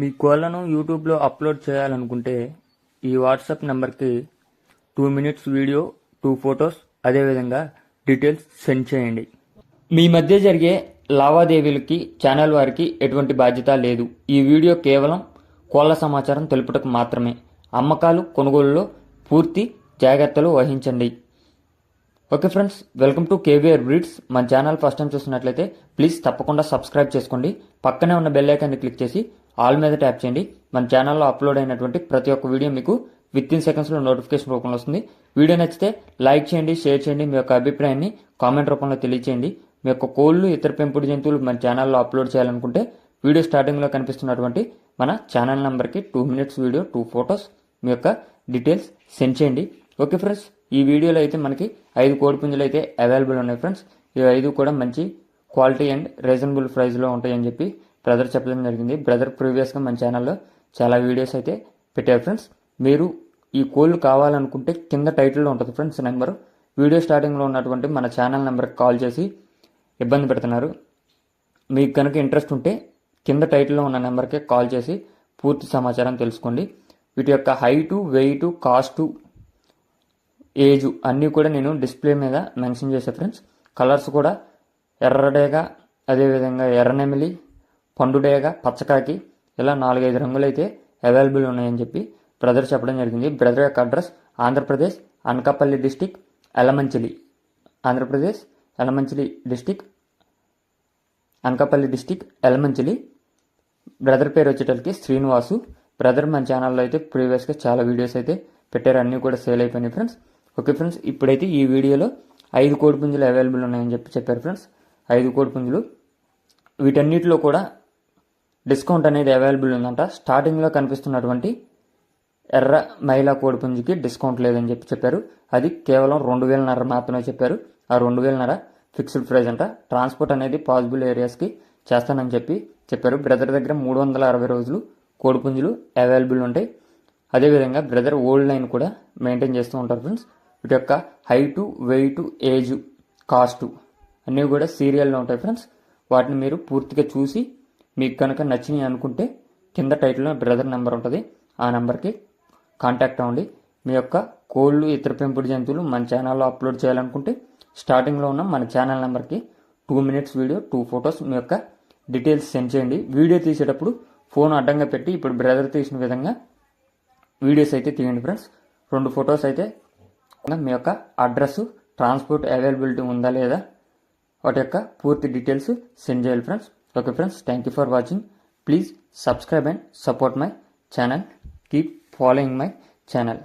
మీ కోళ్ళను యూట్యూబ్లో అప్లోడ్ చేయాలనుకుంటే ఈ వాట్సాప్ నెంబర్కి two minutes video two photos అదేవిధంగా డీటెయిల్స్ సెండ్ చేయండి. మీ మధ్య జరిగే లావాదేవీలకి ఛానల్ వారికి ఎటువంటి బాధ్యత లేదు. ఈ వీడియో కేవలం కోళ్ళ సమాచారం తెలుపుటకు మాత్రమే. అమ్మకాలు కొనుగోలులో పూర్తి జాగ్రత్తలు వహించండి. Okay friends welcome to KVR breeds. మన ఛానల్ ఫస్ట్ టైం చూస్తున్నట్లయితే ప్లీజ్ తప్పకుండా సబ్స్క్రైబ్ చేసుకోండి. పక్కనే ఉన్న బెల్ ఐకాన్ని క్లిక్ చేసి ఆల్ మీద ట్యాప్ చేయండి. మన ఛానల్లో అప్లోడ్ అయినటువంటి ప్రతి ఒక్క వీడియో మీకు విత్ ఇన్ సెకండ్స్లో నోటిఫికేషన్ రూపంలో వస్తుంది. వీడియో నచ్చితే లైక్ చేయండి షేర్ చేయండి మీ యొక్క అభిప్రాయాన్ని కామెంట్ రూపంలో తెలియచేయండి. మీ యొక్క కోళ్ళు ఇతర పెంపుడు జంతువులు మన ఛానల్లో అప్లోడ్ చేయాలనుకుంటే వీడియో స్టార్టింగ్లో కనిపిస్తున్నటువంటి మన ఛానల్ నెంబర్కి two minutes video two photos మీ యొక్క డీటెయిల్స్ సెండ్ చేయండి. ఓకే ఫ్రెండ్స్ ఈ వీడియోలో అయితే మనకి ఐదు కోడి పుంజులు అయితే అవైలబుల్ ఉన్నాయి ఫ్రెండ్స్. ఈ ఐదు కూడా మంచి క్వాలిటీ అండ్ రీజనబుల్ ప్రైస్లో ఉంటాయని చెప్పి బ్రదర్ చెప్పడం జరిగింది. బ్రదర్ ప్రీవియస్గా మన ఛానల్లో చాలా వీడియోస్ అయితే పెట్టారు ఫ్రెండ్స్. మీరు ఈ కోళ్ళు కావాలనుకుంటే కింద టైటిల్లో ఉంటుంది ఫ్రెండ్స్ నెంబర్. వీడియో స్టార్టింగ్లో ఉన్నటువంటి మన ఛానల్ నెంబర్కి కాల్ చేసి ఇబ్బంది పెడుతున్నారు. మీకు కనుక ఇంట్రెస్ట్ ఉంటే కింద టైటిల్లో ఉన్న నెంబర్కే కాల్ చేసి పూర్తి సమాచారం తెలుసుకోండి. వీటి యొక్క హైటు వెయిట్ కాస్టు ఏజ్ అన్నీ కూడా నేను డిస్ప్లే మీద మెన్షన్ చేసే ఫ్రెండ్స్. కలర్స్ కూడా ఎర్రడేగా అదేవిధంగా ఎర్రనెమిలి పండుడేగా పచ్చకాకి ఇలా నాలుగైదు రంగులు అయితే అవైలబుల్ ఉన్నాయని చెప్పి బ్రదర్ చెప్పడం జరిగింది. బ్రదర్ యొక్క address Andhra Pradesh Anakapalli district Elamanchili. Andhra Pradesh Elamanchili district Anakapalli district Elamanchili. Brother పేరు వచ్చేటప్పటికి శ్రీనివాసు. బ్రదర్ మన ఛానల్లో అయితే ప్రీవియస్గా చాలా వీడియోస్ అయితే పెట్టారు. అన్నీ కూడా సేల్ అయిపోయినాయి ఫ్రెండ్స్. ఓకే ఫ్రెండ్స్ ఇప్పుడైతే ఈ వీడియోలో ఐదు కోడి పుంజులు అవైలబుల్ ఉన్నాయని చెప్పి చెప్పారు ఫ్రెండ్స్. ఐదు కోడి పుంజులు వీటన్నిటిలో కూడా డిస్కౌంట్ అనేది అవైలబుల్ ఉందంట. స్టార్టింగ్లో కనిపిస్తున్నటువంటి ఎర్ర మహిళా కోడిపుంజుకి డిస్కౌంట్ లేదని చెప్పి చెప్పారు. అది కేవలం రెండు వేలన్నర మాత్రమే చెప్పారు. ఆ రెండు వేలన్నర ఫిక్స్డ్ ప్రైస్ అంట. ట్రాన్స్పోర్ట్ అనేది పాసిబుల్ ఏరియాస్కి చేస్తానని చెప్పి చెప్పారు. బ్రదర్ దగ్గర మూడు వందల అరవై రోజులు కోడిపుంజులు అవైలబుల్ ఉంటాయి. అదేవిధంగా బ్రదర్ ఓల్డ్ లైన్ కూడా మెయింటైన్ చేస్తూ ఉంటారు ఫ్రెండ్స్. వీటి యొక్క హైటు వెయిట్ ఏజ్ కాస్టు అన్నీ కూడా సీరియల్లో ఉంటాయి ఫ్రెండ్స్. వాటిని మీరు పూర్తిగా చూసి మీకు కనుక నచ్చినాయి అనుకుంటే కింద టైటిల్లో బ్రదర్ నెంబర్ ఉంటుంది. ఆ నెంబర్కి కాంటాక్ట్ అవ్వండి. మీ యొక్క కోళ్ళు ఇతర పెంపుడు జంతువులు మన ఛానల్లో అప్లోడ్ చేయాలనుకుంటే స్టార్టింగ్లో ఉన్న మన ఛానల్ నెంబర్కి two minutes video two photos మీ యొక్క డీటెయిల్స్ సెండ్ చేయండి. వీడియో తీసేటప్పుడు ఫోన్ అడ్డంగా పెట్టి ఇప్పుడు బ్రదర్ తీసిన విధంగా వీడియోస్ అయితే తీయండి ఫ్రెండ్స్. రెండు ఫొటోస్ అయితే మీ యొక్క అడ్రస్ ట్రాన్స్పోర్ట్ అవైలబిలిటీ ఉందా లేదా? వాటి యొక్క పూర్తి డీటెయిల్స్ సెండ్ చేయాలి friends. okay friends thank you for watching. Please subscribe and support my channel. Keep following my channel.